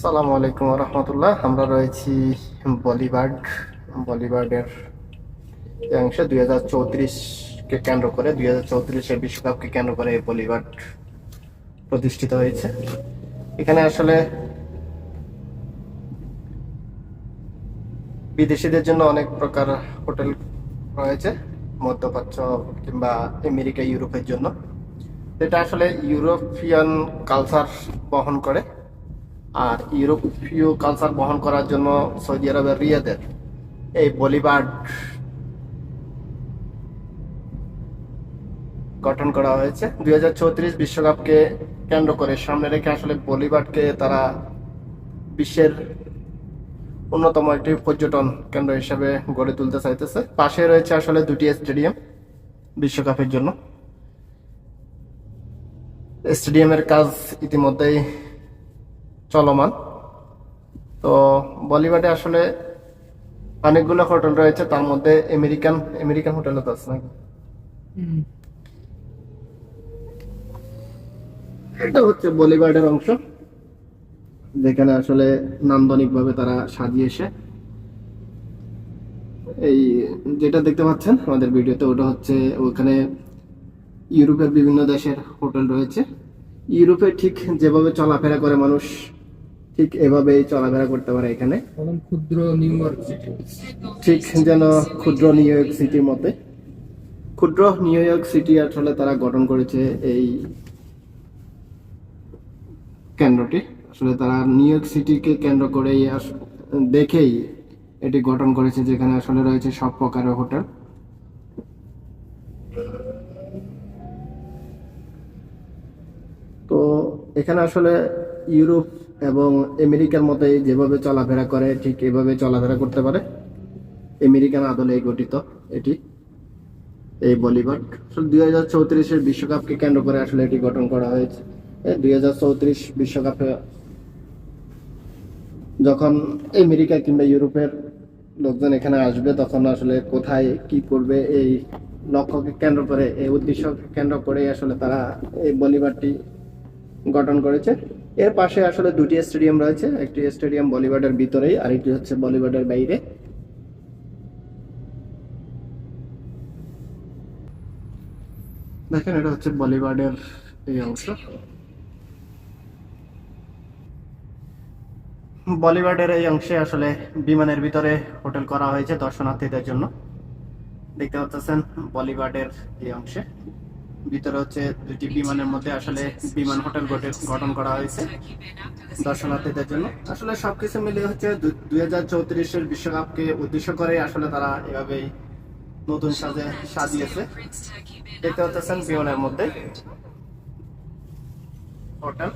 সালামু আলাইকুম রহমতুল্লাহ আমরা রয়েছি বলিবার্ড, বলিবার্ডের অংশে দুই হাজার চৌত্রিশকে কেন্দ্র করে, দুই হাজার চৌত্রিশের বিশ্বকাপকে কেন্দ্র করে এই বলিবার্ড প্রতিষ্ঠিত হয়েছে। এখানে আসলে বিদেশিদের জন্য অনেক প্রকার হোটেল রয়েছে, মধ্যপ্রাচ্য কিংবা আমেরিকা, ইউরোপের জন্য। এটা আসলে ইউরোপিয়ান কালচার বহন করে। আর ইউরোপীয় কালচার বহন করার জন্য সৌদি আরবের রিয়াদের এই বলিবার্ড গঠন করা হয়েছে। দুই বিশ্বকাপকে কেন্দ্র করে সামনে রেখে আসলে বলিবার্ডকে তারা বিশ্বের অন্যতম একটি পর্যটন কেন্দ্র হিসেবে গড়ে তুলতে চাইতেছে। পাশে রয়েছে আসলে দুটি স্টেডিয়াম বিশ্বকাপের জন্য। স্টেডিয়ামের কাজ ইতিমধ্যেই চলমান। তো বলিউডে আসলে অনেকগুলো হোটেল রয়েছে, তার মধ্যে আমেরিকান আমেরিকান হোটেলও তো আছে নাকি? এটা হচ্ছে বলিউডের অংশ, যেখানে আসলে নান্দনিক ভাবে তারা সাজিয়েছে। এই যেটা দেখতে পাচ্ছেন আমাদের ভিডিওতে, ওটা হচ্ছে ওখানে ইউরোপের বিভিন্ন দেশের হোটেল রয়েছে। ইউরোপে ঠিক যেভাবে চলাফেরা করে মানুষ ঠিক এভাবেই চলাফেরা করতে পারে এখানে। ক্ষুদ্র নিউ ইয়র্ক সিটি ঠিক যেন ক্ষুদ্র নিউ ইয়র্ক সিটির মতে। ক্ষুদ্র নিউ ইয়র্ক সিটি আসলে তারা গঠন করেছে এই কেন্দ্রটি। আসলে তারা নিউ ইয়র্ক সিটিকে কেন্দ্র করেই দেখেই এটি গঠন করেছে যেখানে আসলে রয়েছে সব প্রকারের হোটেল। তো এখানে আসলে ইউরোপ এবং আমেরিকার মতোই যেভাবে চলাফেরা করে, ঠিক এভাবে চলাফেরা করতে পারে। আমেরিকান আদলে গঠিত এটি, এই বলিউড দুই হাজার চৌত্রিশের বিশ্বকাপকে কেন্দ্র করে আসলে এটি গঠন করা হয়েছে। দুই হাজার চৌত্রিশ বিশ্বকাপে যখন আমেরিকা কিংবা ইউরোপের লোকজন এখানে আসবে, তখন আসলে কোথায় কি করবে, এই লক্ষ্যকে কেন্দ্র করে, এই উদ্দেশ্যকে কেন্দ্র করে আসলে তারা এই বলিউডটি গঠন করেছে। এর পাশে আসলে দুটি স্টেডিয়াম রয়েছে, একটি স্টেডিয়াম বলিউডের ভিতরেই আরেকটি হচ্ছে বলিউডের বাইরে। দেখেন, এটা হচ্ছে বলিউডের এই অংশ। বলিউডের এই অংশে আসলে বিমানের ভিতরে হোটেল করা হয়েছে দর্শনার্থীদের জন্য। দেখতে পাচ্ছেন বলিউডের এই অংশে। ভিতরে হচ্ছে দুটি বিমানের মধ্যে আসলে বিমান হোটেল গঠন করা হয়েছে দর্শনার্থীদের জন্য। আসলে সবকিছু মিলিয়ে হচ্ছে দুই হাজার চৌত্রিশের বিশ্বকাপকে উদ্দেশ্য করে আসলে তারা এভাবেই নতুন সাজে সাজিয়েছে। দেখতে পাচ্ছেন বিমানের মধ্যে হোটেল।